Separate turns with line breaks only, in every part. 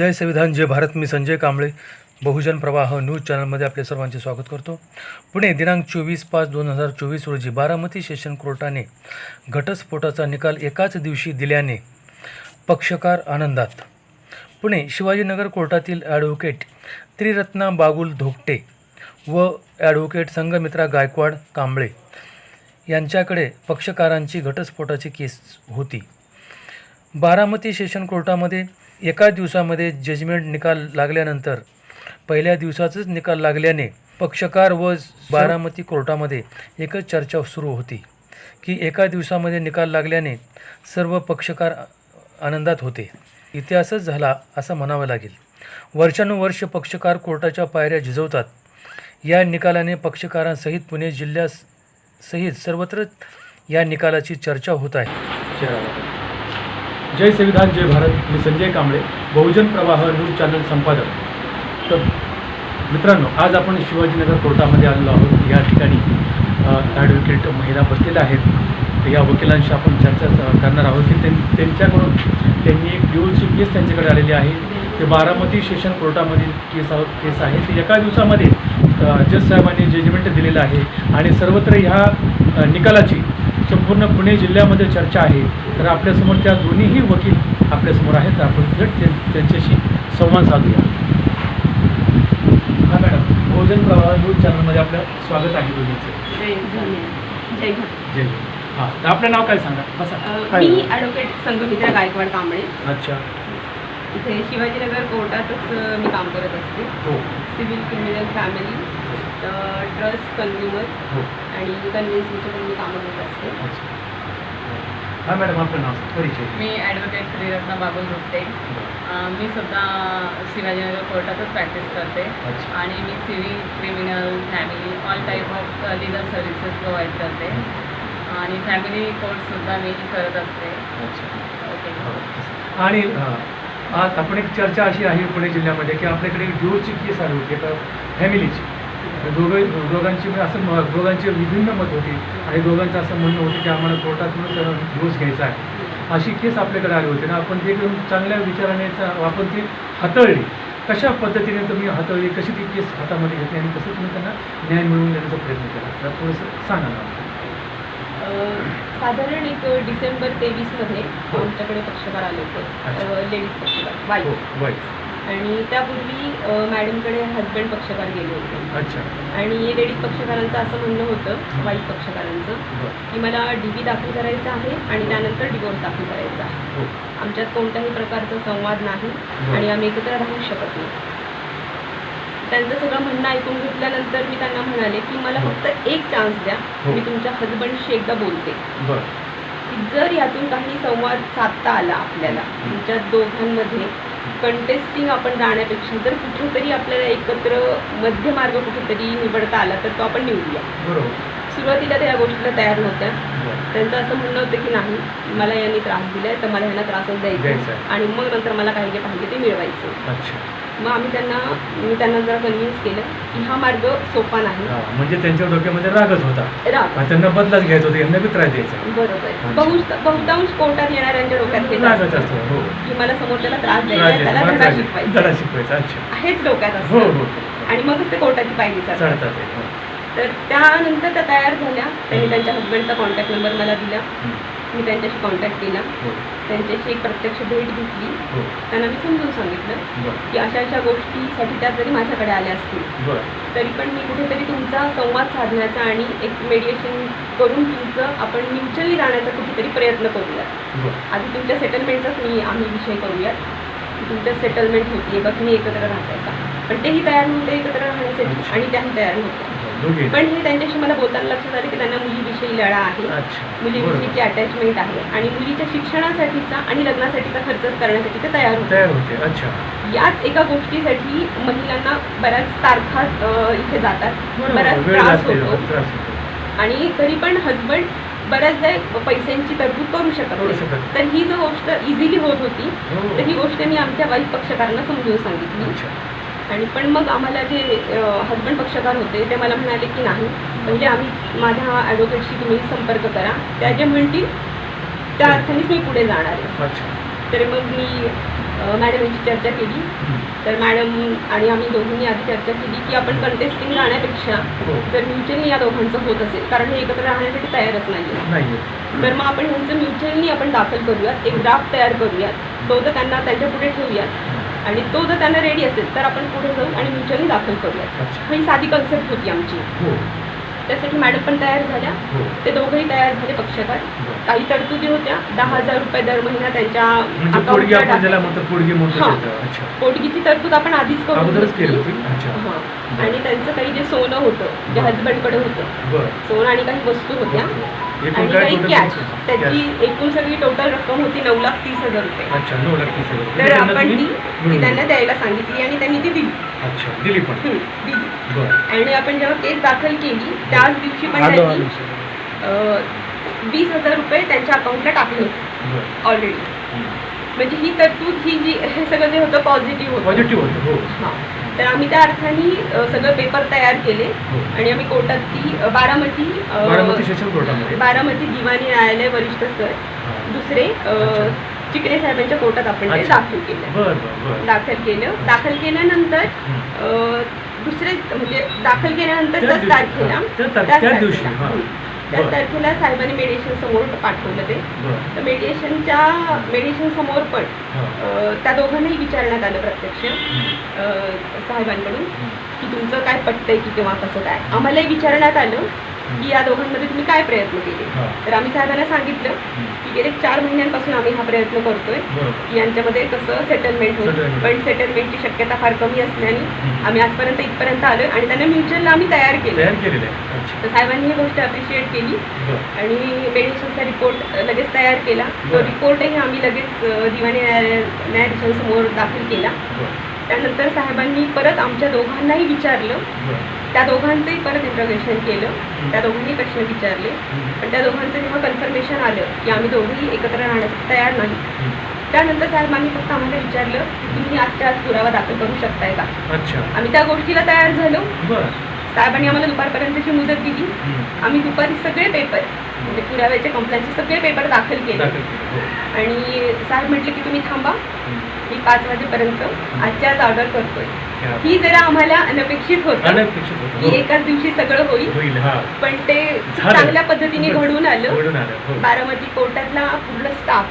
जय संविधान जय भारत मी संजय कांबळे. बहुजन प्रवाह न्यूज चॅनलमध्ये आपले सर्वांचे स्वागत करतो. पुणे दिनांक चोवीस पाच दोन हजार चोवीस रोजी बारामती सेशन कोर्टाने घटस्फोटाचा निकाल एकाच दिवशी दिल्याने पक्षकार आनंदात. पुणे शिवाजीनगर कोर्टातील ॲडव्होकेट त्रिरत्ना बागुल धोकटे व ॲडव्होकेट संघमित्रा गायकवाड कांबळे यांच्याकडे पक्षकारांची घटस्फोटाची केस होती. बारामती सेशन कोर्टामध्ये एका दिवसामध्ये जजमेंट निकाल लागल्यानंतर पहिल्या दिवसाचाच निकाल लागल्याने पक्षकार व बारामती कोर्टामध्ये एकच चर्चा सुरू होती की एका दिवसामध्ये निकाल लागल्याने सर्व पक्षकार आनंदात होते. इतिहासच झाला असं म्हणावं लागेल. वर्षानुवर्ष पक्षकार कोर्टाच्या पायऱ्या झिजवतात. या निकालाने पक्षकारांसहित पुणे जिल्ह्यासहित सर्वत्र या निकालाची चर्चा होत आहे. जय संविधान जय भारत. मी संजय कांबळे बहुजन प्रवाह न्यूज चॅनल संपादक. तर मित्रांनो आज आपण शिवाजीनगर कोर्टामध्ये आलेलो आहोत. या ठिकाणी ॲडव्होकेट महिला बसलेल्या आहेत. तर या वकिलांशी आपण चर्चा करणार आहोत. की त्यां- त्यांच्याकडून त्यांनी एक ड्युअलची केस त्यांच्याकडे आलेली आहे. ते बारामती सेशन कोर्टामधील केस केस आहे. ते एका दिवसामध्ये जज साहेबांनी जजमेंट दिलेलं आहे. आणि सर्वत्र ह्या निकालाची संपूर्ण पुणे जिल्ह्यामध्ये चर्चा आहे. तर आपल्यासमोर त्या दोन्हीही वकील आपल्यासमोर आहेत. तर आपण थेट त्यां- त्यांच्याशी संवाद साधूया. हा मॅडम भोजन प्रवाह न्यूज चॅनलमध्ये आपलं स्वागत आहे दोन्हीचं.
जय जय
हां तर आपलं नाव काय सांगा? बसा.
मी ॲडव्होकेट संघमित्रा गायकवाड कांबळे.
अच्छा.
इथे शिवाजीनगर कोर्टातच मी काम करत असते.
हो.
Civil criminal family trust consumer
हो.
आणि कन्व्हिन्सिंगचे पण मी कामं करत असते.
अच्छा. हां मॅडम आपलं नाव परिचय
मी ॲडव्होकेट त्रिरत्ना बाबुल रुपटे अं, मी सुद्धा शिवाजीनगर कोर्टातच प्रॅक्टिस करते.
अच्छा.
आणि मी civil criminal family all type of legal services provide करते. आणि फॅमिली कोर्टसुद्धा मी करत असते.
अच्छा.
ओके
हो. आणि आज आपण एक चर्चा अशी आहे पुणे जिल्ह्यामध्ये की आपल्याकडे एक ड्युओची केस आली होती एका फॅमिलीची दोघं दोघांची म्हणजे असं दोघांची विभिन्न मत होती. आणि दोघांचं असं म्हणणं होतं की आम्हाला कोर्टातूनच डिवोर्स घ्यायचा आहे. अशी केस आपल्याकडे आली होती. ना आपण ते चांगल्या विचाराने आपण ती हाताळली. कशा पद्धतीने तुम्ही हाताळली? कशी ती केस हातामध्ये घेतली? आणि कसं तुम्ही त्यांना न्याय मिळवून देण्याचा प्रयत्न केला? तर थोडंसं सांगा ना
साधारण एक डिसेंबर तेवीसमध्ये आमच्याकडे पक्षकार आले. होते. लेडीज पक्षकार.
हो
वाईफ
वाईट.
आणि त्यापूर्वी मॅडमकडे हजबंड पक्षकार गेले होते.
अच्छा.
आणि लेडीज पक्षकारांचं असं म्हणणं होतं वाईफ पक्षकारांचं की मला डी बी दाखल करायचा आहे आणि त्यानंतर डिवोर्स दाखल करायचा आहे.
हो.
आमच्यात कोणत्याही प्रकारचा संवाद नाही. आणि आम्ही एकत्र राहू शकत नाही. त्यांचं सगळं म्हणणं ऐकून घेतल्यानंतर मी त्यांना म्हणाले की मला. फक्त एक चान्स द्या
हो.
मी तुमच्या हजबंडशी एकदा बोलते. जर यातून काही संवाद साधता आला आपल्याला तुमच्या दोघांमध्ये कंटेस्टिंग आपण जाण्यापेक्षा जर कुठेतरी आपल्याला एकत्र मध्यमार्ग कुठेतरी निवडता आला तर तो आपण निवडूया. सुरुवातीला त्या गोष्टीला तयार नव्हत्या. त्यांचं असं म्हणणं होतं की नाही मला यांनी त्रास दिलाय तर मला यांना त्रासच
द्यायचा.
आणि मग नंतर मला काही जे पाहिजे ते मिळवायचं मग आम्ही त्यांना मी त्यांना जरा कन्व्हिन्स केलं की हा मार्ग सोपा नाही.
हा, म्हणजे त्यांच्या डोक्यामध्ये रागच होता.
राग.
आणि त्यांना बदलाच घ्यायचा होता यांना बी त्रास द्यायचा.
बरोबर. बहु बहुतांश कोर्टात येणाऱ्यांच्या डोक्यात हेच
रागच
असतं.
असतो हो.
की मला समोरच्याला त्रास
त्रास
द्यायचा आहे,
द्यायचा,
त्याला धडा
त्रास द्यायचा.
शिकवायचा
धडा शिकवायचा अच्छा.
हेच डोक्यात
हो
असतं.
हो
आणि मगच ते कोर्टाची पायरी
ते, हो.
तर त्यानंतर त्या तयार झाल्या. त्यांनी त्यांच्या हजबंडचा कॉन्टॅक्ट नंबर मला दिला. मी त्यांच्याशी कॉन्टॅक्ट केला.
हो.
त्यांच्याशी एक प्रत्यक्ष भेट घेतली.
हो.
त्यांना मी समजून सांगितलं की अशा अशा गोष्टीसाठी त्या जरी माझ्याकडे आल्या असतील तरी पण मी कुठेतरी तुमचा संवाद साधण्याचा आणि एक मेडिएशन करून तुमचं आपण म्युच्युअली जाण्याचा कुठेतरी प्रयत्न करूया
बरं.
आधी तुमच्या सेटलमेंटचाच मी आम्ही विषय करूयात. तुमचं सेटलमेंट होती. बघ मी एकत्र राहताय का? पण तेही तयार नव्हते एकत्र राहण्यासाठी. आणि त्याही तयार नव्हत्या.
दोघे
पण हे त्यांच्याशी मला बोलताना लक्षात आलं की त्यांना मुलीविषयी लढा आहे. मुलीविषयीची अटॅचमेंट आहे आणि मुलीच्या शिक्षणासाठीचा आणि लग्नासाठीचा खर्च करण्यासाठी ते तयार होते.
अच्छा.
याच एका गोष्टीसाठी महिलांना बऱ्याच तारखा इथे जातात. बराच त्रास होतो. आणि तरी पण हजबंड बऱ्याचदा पैशांची तरतूद करू शकत नाही. तर ही जो गोष्ट इझिली होत होती
हो.
तर ही गोष्ट मी आमच्या वाईफ पक्षकारांना समजून सांगितली. आणि पण मग आम्हाला जे हजबंड पक्षकार होते ते मला म्हणाले की नाही. म्हणजे आम्ही माझ्या ॲडव्होकेटशी तुम्ही संपर्क करा. त्या जे म्हणतील त्या अर्थानेच मी पुढे जाणार आहे. तर मग मी मॅडम यांची चर्चा केली. तर मॅडम आणि आम्ही दोघींनी आधी चर्चा केली की आपण कंटेस्टिंग राहण्यापेक्षा
हो.
जर म्युच्युअली या दोघांचं होत असेल कारण हे एकत्र राहण्यासाठी तयारच नाही तर मग आपण ह्यांचं म्युच्युअली आपण दाखल करूयात एक ड्राफ्ट तयार करूयात. तो जर त्यांना त्यांच्या पुढे ठेवूयात. आणि तो जर त्यांना रेडी असेल तर आपण पुढे जाऊ आणि म्युच्युअली दाखल करूयात. ही साधी कन्सेप्ट होती आमची.
हो.
त्यासाठी मॅडम पण तयार झाल्या.
हो.
ते दोघंही तयार झाले पक्षकार. काही तरतुदी होत्या दहा हजार रुपये दर महिना त्यांच्या
म्हणजे पोडगी
अकाउंटला
आपण ज्याला
टाकायच्या.
म्हणतो पोडगी म्हणतो
हां.
त्याचं. अच्छा
पोटगीची तरतूद आपण आधीच करून
अगोदरच केली
घेतली.
होती अच्छा
हां. आणि त्यांचं काही जे सोनं होतं जे. हजबंडकडे होतं
बरं
सोनं आणि काही वस्तू होत्या
एकूण
आणि
काय
काही
total
कॅश? त्याची. एकूण सगळी टोटल रक्कम होती नऊ लाख तीस हजार रुपये
अच्छा नऊ लाख तीस हजार.
तर
त्यांना
आपण
तुम्ही
ती ती त्यांना. द्यायला सांगितली आणि त्यांनी ती दिली
अच्छा दिली पण
हं, दिली
बरं
आणि आपण जेव्हा केस दाखल केली त्याच दिवशी पण
आलो
त्यांनी
आलो सर.
अं, वीस हजार रुपये त्यांच्या अकाउंटला टाकले होते. ऑलरेडी म्हणजे ही तरतूद ही जी हे सगळं जे होतं पॉझिटिव्ह होतं.
पॉझिटिव्ह होतं हो.
हां. तर आम्ही त्या अर्थाने सगळं पेपर तयार केले.
हो.
आणि आम्ही कोर्टात ती बारामती
बारामती
दिवाणी न्यायालय वरिष्ठ स्तर. दुसरे. चिकणे साहेबांच्या कोर्टात आपण ते. दाखल केलं. दाखल केलं. दाखल केल्यानंतर दुसरे म्हणजे दाखल केल्यानंतर
त्याच
तारखेला.
त्या
त्याच
दिवशी,
तारखेला,
बरं.
तारखेला साहेबांनी मेडिएशन समोर पाठवलं ते तर मेडिएशनच्या मेडिएशन समोर पण त्या दोघांनाही विचारण्यात आलं प्रत्यक्ष साहेबांकडून. की तुमचं काय पटतंय की किंवा कसं काय आम्हालाही विचारण्यात आलं की या दोघांमध्ये तुम्ही काय प्रयत्न केले. तर आम्ही साहेबांना सांगितलं. की गेले चार महिन्यांपासून आम्ही हा प्रयत्न करतोय की यांच्यामध्ये कसं सेटलमेंट होईल. पण सेटलमेंटची शक्यता फार कमी असल्याने. आम्ही आजपर्यंत इथपर्यंत आलोय आणि त्यांना म्युच्युअलला आम्ही तयार केलं तर साहेबांनी ही गोष्ट अप्रिशिएट केली
बरं
आणि मेडिसिनचा रिपोर्ट लगेच तयार केला. तो. रिपोर्टही आम्ही लगेच दिवाणी न्यायाधीशांसमोर दाखल केला. त्यानंतर साहेबांनी परत आमच्या दोघांनाही विचारलं. त्या दोघांचंही परत इंट्रोगेशन केलं. त्या दोघांनी प्रश्न विचारले.
हं.
पण त्या दोघांचं जेव्हा कन्फर्मेशन आलं की आम्ही दोघेही एकत्र राहण्यास तयार नाही.
हं.
त्यानंतर साहेबांनी फक्त आम्हाला विचारलं की तुम्ही आजच्या आज पुरावा दाखल करू शकताय का? आम्ही त्या गोष्टीला तयार झालो. साहेबांनी आम्हाला दुपारपर्यंतची मुदत दिली.
हं.
आम्ही दुपारी सगळे पेपर म्हणजे पुराव्याचे कंप्लेंटचे सगळे पेपर दाखल केले.
हो.
आणि साहेब म्हटले की तुम्ही थांबा
हं.
मी पाच वाजेपर्यंत आजच्या आज ऑर्डर करतोय. ही जरा आम्हाला अनपेक्षित होतं.
होतं
की
हो.
एकाच दिवशी सगळं होईल.
हा.
पण ते. चांगल्या पद्धतीने घडून आलं.
हो.
बारामती कोर्टातला पूर्ण स्टाफ.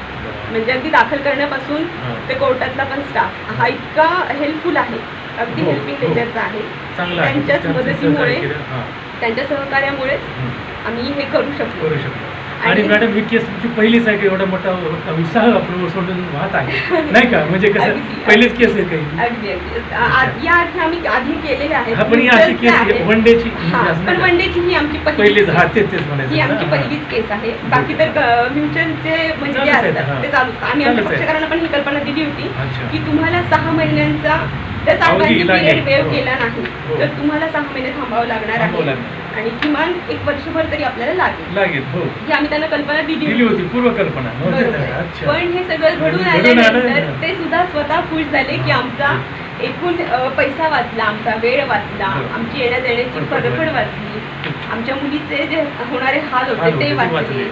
म्हणजे अगदी दाखल करण्यापासून
हां.
ते कोर्टातला पण स्टाफ हा इतका हेल्पफुल आहे. अगदी
हो,
हेल्पिंग
हो.
नेचरचा आहे
चांगलं आहे
त्यांच्याच
त्यांचं
मदतीमुळे
सहकार्य केलं. हां.
त्यांच्या सहकार्यामुळेच
हं.
आम्ही हे करू शकतो
करू शकतो आणि
आणि-
मॅडम ही केस तुमची पहिलीच आहे की एवढा मोठा उत्साह आपण सोडून वाहत आहे नाही का म्हणजे कसं
अगदी.
पहिलीच केस आहे काही
अगदी अगदी आ- आ- या आधी आम्ही आधी केलेले आहेत
हा पण ही अशी केस
आहेत.
वन डेची
हा, पण वन डेची ही आमची
पहिलीच
पहिलीच
हा. तेच तेच म्हणायचं
ही. आमची
हा.
पहिलीच केस आहे बाकी तर म्युच्युअलचे म्हणजे जे
चालूच आहेत,
असतात
हा.
ते चालू आम्ही आमच्या
चालूच आहे.
पक्षकारांना पण ही कल्पना दिली होती
अच्छा
की तुम्हाला सहा महिन्यांचा
अवधी
साहेबांनी. पिरियड वेव
हो.
केला नाही
हो.
तर तुम्हाला सहा महिने थांबावं लागणार
थांबावं
आहे
लागेल.
आणि किमान एक वर्षभर तरी आपल्याला लागेल
लागेल हो
ही आम्ही त्यांना कल्पना दिली
दिली
होती
पूर्वकल्पना नव्हती
बरोबर
तर.
आहे.
अच्छा
पण हे सगळं घडून
घडून आलं.
आल्यानंतर ते सुद्धा स्वतः खुश झाले की आमचा एकूण अ, पैसा वाचला आमचा वेळ वाचला
बरोबर.
आमची येण्या जाण्याची. फडफड वाचली आमच्या मुलीचे जे होणारे हाल
हाल
होते ते
होते, ते
वाचले.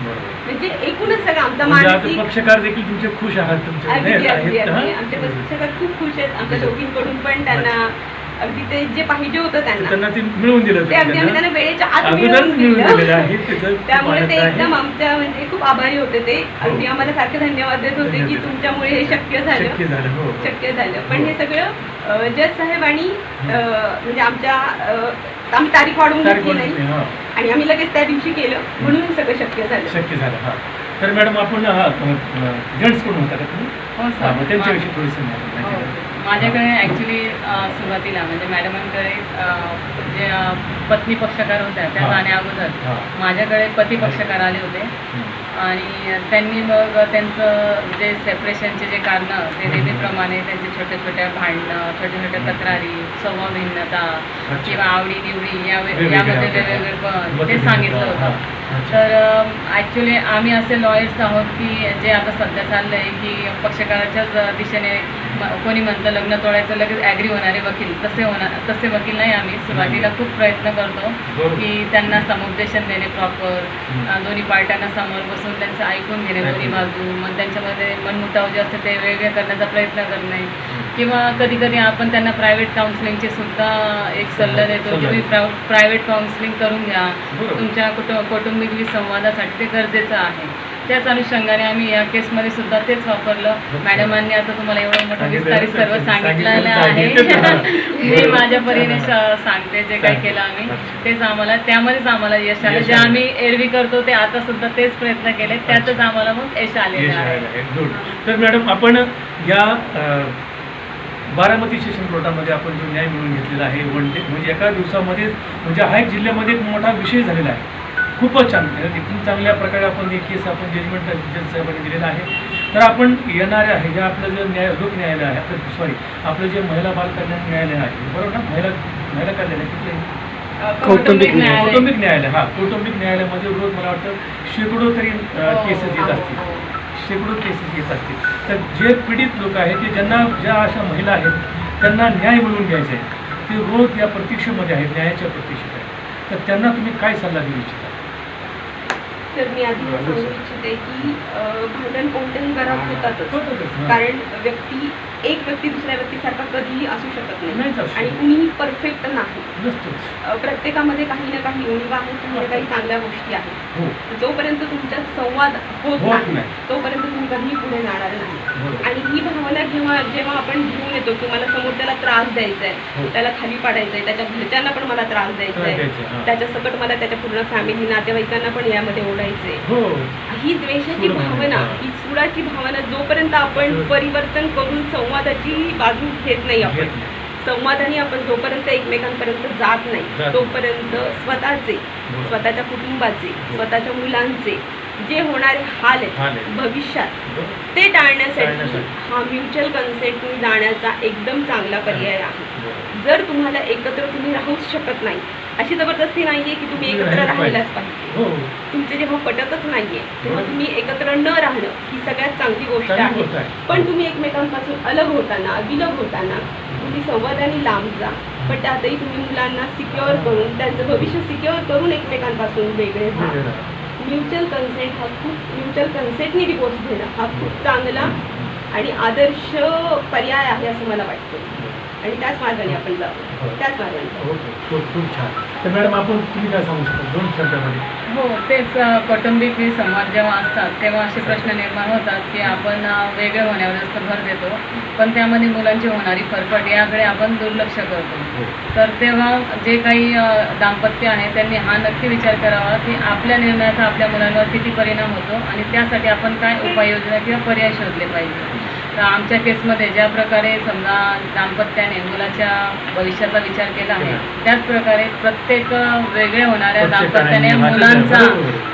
म्हणजे एकूणच सगळं आमचा
म्हणजे
मानसिक
पक्षकार देखील तुमचे खुश आहात तुमचे
अगदी अगदी अगदी.
हा?
आमच्या पक्षकात खूप खुश आहेत. आमच्या. दोघींकडून पण त्यांना अगदी ते जे पाहिजे होतं त्यांना.
त्यांना ते मिळवून दिलं
ते अगदी आम्ही
त्यांना.
वेळेच्या आत मिळवून दिलं. त्यामुळे ते. एकदम आमच्या म्हणजे खूप आभारी होते ते. अगदी
हो.
आम्हाला सारखे धन्यवाद देत होते की. तुमच्यामुळे हे शक्य झालं.
शक्य झालं हो
झालं. पण हे. सगळं जज साहेब आणि म्हणजे आमच्या अ, आम्ही तारीख वाढवून
तारीख
घेतली
वाढवून
नाही.
हा.
आणि आम्ही लगेच त्या दिवशी केलं. म्हणून हे सगळं शक्य झालं.
शक्य झालं हा. तर मॅडम आपण हा जेंट्सकडून होता का तुम्ही?
हो
हा मग त्यांच्याविषयी थोडीशी माहिती
हो.
द्या.
माझ्याकडे ॲक्च्युली सुरुवातीला म्हणजे मॅडमांकडे जे पत्नी पक्षकार होत्या त्या. जाण्या अगोदर माझ्याकडे पती पक्षकार आले होते. आणि त्यांनी मग त्यांचं जे सेपरेशनचे जे कारणं ते नेहमीप्रमाणे त्यांचे छोट्या छोट्या भांडणं छोट्या छोट्या तक्रारी स्वभाव भिन्नता
अच्छा.
किंवा आवडी निवडी या यामध्ये. वेगवेगळे ते सांगितलं
होता.
तर ॲक्च्युली आम्ही असे लॉयर्स आहोत की जे आता सध्या चाललं आहे की पक्षकाराच्याच दिशेने कोणी म्हणतं लग्न तोडायचं लगेच ॲग्री होणारे वकील तसे होणार तसे वकील नाही आम्ही सुरुवातीला खूप प्रयत्न करतो. की त्यांना समुपदेशन देणे प्रॉपर. दोन्ही पार्ट्यांना समोर बसून त्यांचं ऐकून घेणे दोन्ही. बाजू मग त्यांच्यामध्ये मनमुटाव जे असते ते वेगळे करण्याचा प्रयत्न करणे किंवा कधी कधी आपण त्यांना प्रायव्हेट काउन्सिलिंगचे सुद्धा एक सल्ला देतो तुम्ही. प्रायव्हेट काउन्सिलिंग करून घ्या. तुमच्या कुटुंब कौटुंबिक संवादासाठी ते गरजेचं आहे त्याच अनुषंगाने आम्ही या केसमध्ये सुद्धा तेच वापरलं. मॅडमांनी आता तुम्हाला एवढं मोठं विस्तारित सर्व
सांगितलं
सांगितलेलं
सांगितलं.
आहे मी माझ्या परीने सांगते जे काही केलं आम्ही. तेच आम्हाला त्यामध्येच आम्हाला यश आलं. जे
आलं.
आम्ही एरवी करतो ते आता सुद्धा तेच प्रयत्न केले. त्यातच आम्हाला मग यश आलेलं आहे.
गुड तर मॅडम आपण या बारामती सेशन कोर्टामध्ये आपण जो न्याय मिळवून घेतलेला आहे वन डे म्हणजे एका दिवसामध्ये म्हणजे हा एक जिल्ह्यामध्ये एक मोठा विषय झालेला आहे. खूपच छान एकदम चांगल्या प्रकारे आपण ही केस आपण जजमेंट जज साहेबांनी दिलेलं आहे. तर आपण येणाऱ्या आहे जे आपलं जे न्याय लोक न्यायालय आहे आपलं सॉरी आपलं जे महिला बाल कल्याण न्यायालय आहे बरोबर ना? महिला महिला कल्याण कुठलं?
कौटुंबिक न्यायालय.
कौटुंबिक न्यायालय हा. कौटुंबिक न्यायालयामध्ये रोज मला वाटतं शेकडो तरी
हो,
केसेस येत
हो,
असतील.
हो.
शेकडो केसेस येत असतील. तर जे पीडित लोक आहेत ते ज्यांना ज्या अशा महिला आहेत त्यांना न्याय मिळवून घ्यायचा आहे ते रोज या प्रतीक्षेमध्ये आहेत न्यायाच्या प्रतीक्षेत आहेत. तर त्यांना तुम्ही काय सल्ला देऊ इच्छिता?
तर मी आधी सांगू इच्छिते की भांडण कोणत्याही घरात होतातच. कारण व्यक्ती एक व्यक्ती दुसऱ्या व्यक्तीसारखा कधीही असू शकत नाही
नाहीच असू
आणि
शकत.
कुणीही परफेक्ट नाही
नसतोच
अं, प्रत्येकामध्ये काही ना काही उणीवा आहेत त्यामध्ये काही चांगल्या गोष्टी आहेत
हो
जोपर्यंत तुमच्यात संवाद होत
होत
नाही
नाही.
तोपर्यंत तुम्ही कधीही पुढे जाणार नाही
बरोबर
आणि ही भावना जेव्हा जेव्हा आपण घेऊन येतो की मला समोर त्याला त्रास द्यायचा
हो.
आहे त्याला खाली पाडायचा आहे त्याच्या घरच्यांना पण मला त्रास द्यायचा
त्रास
आहे
द्यायचा, हा.
त्याच्या सकट मला त्याच्या पूर्ण फॅमिली नातेवाईकांना पण यामध्ये ओढायचं आहे
हो
ही द्वेषाची
सूड भावना.
भावना ही सुडाची भावना जोपर्यंत आपण
सूड.
परिवर्तन करून संवादाची बाजू घेत नाही आपण. संवादाने आपण जोपर्यंत एकमेकांपर्यंत जात नाही तोपर्यंत स्वतःचे. स्वतःच्या कुटुंबाचे स्वतःच्या मुलांचे जे होणारे हाल आहेत. भविष्यात. ते टाळण्यासाठी. हा म्युच्युअल कन्सेंटने जाण्याचा एकदम चांगला पर्याय आहे. जर तुम्हाला एकत्र तुम्ही राहूच शकत नाही अशी जबरदस्ती नाहीये की तुम्ही एकत्र
राहिलंच पाहिजे. हो
तुमचे जेव्हा पटतच नाहीये तेव्हा
बरोबर.
तुम्ही एकत्र न राहणं ही सगळ्यात चांगली गोष्ट आहे. पण तुम्ही एकमेकांपासून अलग होताना विलग होताना तुम्ही संवादाने लांब जा पण त्यातही तुम्ही मुलांना सिक्युअर करून त्यांचं भविष्य सिक्युअर करून एकमेकांपासून वेगळे व्हा. म्युच्युअल कन्सेंट हा खूप म्युच्युअल कन्सेंटने डिवोर्स घेणं हा खूप चांगला आणि आदर्श पर्याय आहे असं मला वाटतं आणि त्याच मार्गाने आपण
हो.
जाऊ त्याच मार्गाने जाऊ.
ओके. खूप खूप छान. तर मॅडम आपण तुम्ही काय सांगू शकता? दोन शब्दामध्ये.
हो तेच अ, कौटुंबिक हे संवाद जेव्हा असतात तेव्हा असे प्रश्न निर्माण होतात की आपण अ, वेगळे होण्यावर जास्त भर देतो पण त्यामध्ये मुलांची होणारी फरफट याकडे आपण दुर्लक्ष करतो.
हो.
तर तेव्हा जे काही अ, दाम्पत्य आहे त्यांनी हा नक्की विचार करावा की आपल्या निर्णयाचा आपल्या मुलांवर किती परिणाम होतो आणि त्यासाठी आपण काय उपाययोजना किंवा पर्याय शोधले पाहिजे. तर आमच्या केसमध्ये ज्या प्रकारे समजा दाम्पत्याने मुलाच्या भविष्याचा विचार केला आहे त्याच प्रकारे प्रत्येक अ, वेगळे होणाऱ्या दाम्पत्याने मुलांचा.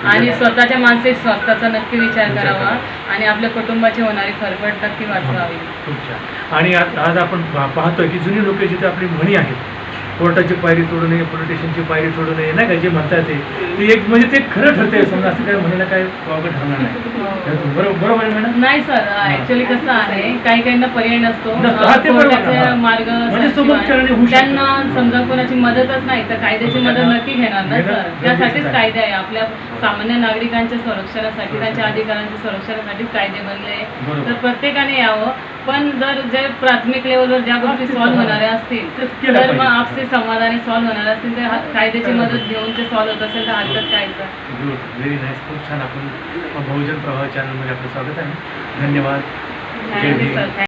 आणि स्वतःच्या मानसिक स्वास्थ्याचा नक्की विचार करावा. आणि आपल्या कुटुंबाची होणारी फरफट नक्की वाचवावी.
आणि आज आपण पाहतोय की जुनी लोक जिथे आपली म्हणी आहेत कोर्टाची पायरी तोडू नये पोलीस स्टेशनची पायरी तोडू नये नाही का जे म्हणतात ते. ते एक म्हणजे ते खरं ठरतंय समजा असं काय म्हणण्याला काय वावगं ठरणार नाही. बरोबर बरोबर आहे मॅडम?
नाही सर ऍक्च्युली कसं आहे काही काहींना पर्याय नसतो.
नसतो. हा, ते बरोबर
कोर्टाचे
आहे.
मार्ग
म्हणजे होऊ शकतं.
त्यांना समजा कोणाची मदतच नाही तर कायद्याची मदत नक्की घेणार ना सर?
गरजेचं
त्यासाठीच
आहे.
कायदे आहे. आपल्या सामान्य नागरिकांच्या संरक्षणासाठी त्यांच्या अधिकारांच्या संरक्षणासाठी कायदे बनले.
बरोबर.
तर प्रत्येकाने यावं. पण जर जे प्राथमिक लेवलवर ज्या गोष्टी सॉल्व्ह. होणाऱ्या असतील तर मग. आपसी संवादाने सॉल्व्ह होणार असतील. तर कायद्याची मदत. घेऊन ते सॉल्व्ह होत असेल तर हरकत काय
गुड व्हेरी नाईस खूप छान. आपण बहुजन प्रभाव चॅनलमध्ये आपलं स्वागत आहे. धन्यवाद. जय